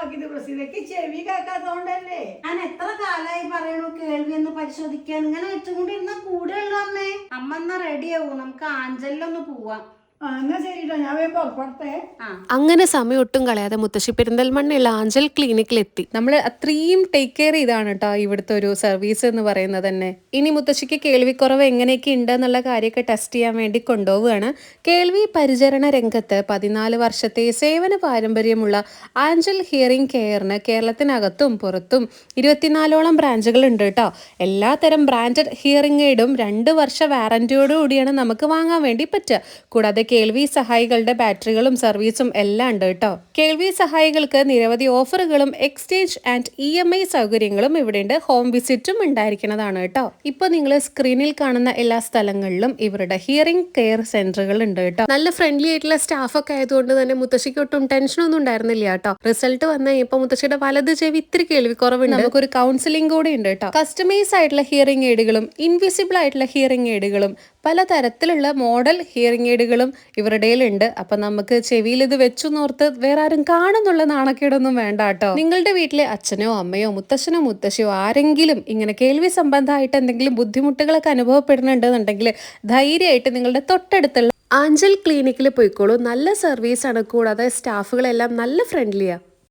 ആക്കിയത് പ്രസീതയ്ക്ക് ചെവി കേൾക്കാത്തോണ്ടല്ലേ ഞാൻ എത്ര കാലായി പറയണു കേൾവി എന്ന് പരിശോധിക്കാൻ? ഇങ്ങനെ വെച്ചുകൊണ്ടിരുന്ന കൂടെ ഉള്ളു അമ്മേ. അമ്മ എന്നാ റെഡിയാവൂ നമുക്ക് ആഞ്ചലിലൊന്ന് പോവാം. അങ്ങനെ സമയം ഒട്ടും കളയാതെ മുത്തശ്ശി പെരിന്തൽമണ്ണയുള്ള ആഞ്ചൽ ക്ലിനിക്കിൽ എത്തി നമ്മൾ അത്രയും ടേക്ക് കെയർ ചെയ്താണ് കേട്ടോ ഇവിടുത്തെ ഒരു സർവീസ് എന്ന് പറയുന്നത് തന്നെ. ഇനി മുത്തശ്ശിക്ക് കേൾവിക്കുറവ് എങ്ങനെയൊക്കെ ഉണ്ട് എന്നുള്ള കാര്യമൊക്കെ ടെസ്റ്റ് ചെയ്യാൻ വേണ്ടി കൊണ്ടുപോവുകയാണ്. കേൾവി പരിചരണ രംഗത്ത് പതിനാല് വർഷത്തെ സേവന പാരമ്പര്യമുള്ള ആഞ്ചൽ ഹിയറിംഗ് കെയറിന് കേരളത്തിനകത്തും പുറത്തും ഇരുപത്തിനാലോളം ബ്രാഞ്ചുകൾ ഉണ്ട് കേട്ടോ എല്ലാത്തരം ബ്രാൻഡഡ് ഹിയറിംഗ് എയ്ഡും രണ്ട് വർഷ വാറന്റിയോടുകൂടിയാണ് നമുക്ക് വാങ്ങാൻ വേണ്ടി പറ്റുക. കൂടാതെ കേൾവി സഹായികളുടെ ബാറ്ററികളും സർവീസും എല്ലാം ഉണ്ട് കേട്ടോ. കേൾവി സഹായികൾക്ക് നിരവധി ഓഫറുകളും exchange and E M I സൗകര്യങ്ങളും ഇവിടെയുണ്ട്. ഹോം വിസിറ്റും ഉണ്ടായിരിക്കുന്നതാണ് കേട്ടോ. ഇപ്പൊ നിങ്ങൾ സ്ക്രീനിൽ കാണുന്ന എല്ലാ സ്ഥലങ്ങളിലും ഇവരുടെ ഹിയറിംഗ് കെയർ സെന്ററുകൾ ഉണ്ട് കേട്ടോ. നല്ല ഫ്രണ്ട്ലി ആയിട്ടുള്ള സ്റ്റാഫൊക്കെ ആയതുകൊണ്ട് തന്നെ മുത്തശ്ശിക്ക് ഒട്ടും ടെൻഷനൊന്നും ഉണ്ടായിരുന്നില്ല കേട്ടോ. റിസൾട്ട് വന്ന ഇപ്പൊ മുത്തശ്ശിയുടെ വലത് ചെവി ഇത്തിരി കേൾവി കുറവുണ്ട് നമുക്കൊരു കൗൺസിലിംഗ് കൂടി ഉണ്ട് കേട്ടോ. കസ്റ്റമൈസ് ആയിട്ടുള്ള ഹിയറിംഗ് എയ്ഡുകളും ഇൻവിസിബിൾ ആയിട്ടുള്ള ഹിയറിംഗ് എയ്ഡുകളും പല തരത്തിലുള്ള മോഡൽ ഹിയറിംഗ് എയ്ഡുകളും ഇവരുടെ ഉണ്ട് അപ്പൊ നമുക്ക് ചെവിയിൽ ഇത് വെച്ചു നോർത്ത് വേറെ ആരും കാണുന്നുള്ള നാണക്കേടൊന്നും വേണ്ട കേട്ടോ. നിങ്ങളുടെ വീട്ടിലെ അച്ഛനോ അമ്മയോ മുത്തശ്ശനോ മുത്തശ്ശിയോ ആരെങ്കിലും ഇങ്ങനെ കേൾവി സംബന്ധമായിട്ട് എന്തെങ്കിലും ബുദ്ധിമുട്ടുകളൊക്കെ അനുഭവപ്പെടുന്നുണ്ടെന്നുണ്ടെങ്കിൽ ധൈര്യമായിട്ട് നിങ്ങളുടെ തൊട്ടടുത്തുള്ള ആഞ്ചൽ ക്ലിനിക്കിൽ പോയിക്കോളൂ. നല്ല സർവീസ് ആണ്. കൂടാതെ സ്റ്റാഫുകളെല്ലാം നല്ല ഫ്രണ്ട്ലിയാണ്